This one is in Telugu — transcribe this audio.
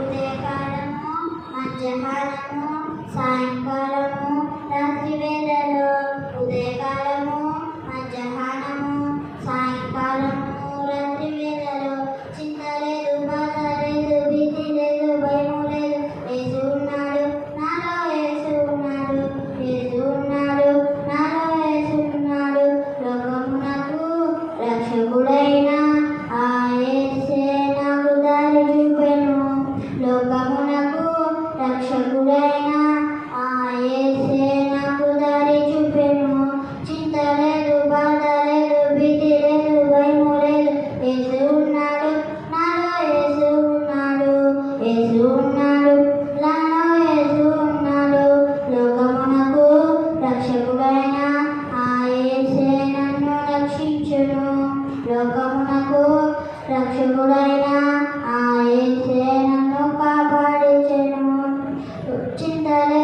ఉదయకాలము మధ్యాహ్నము సాయంకాలము. లోకమునకు రక్షకుడైన ఆయనకు దారి చూపెను. చింత లేదు బాధ లేదు భీతి లేదు భయము నాలో ఏసు ఉన్నాడు నాలో ఏసు ఉన్నాడు. లోకమునకు రక్షకుడైన ఆయసే నన్ను లోకమునకు రక్షకుడైన ఆ చిందల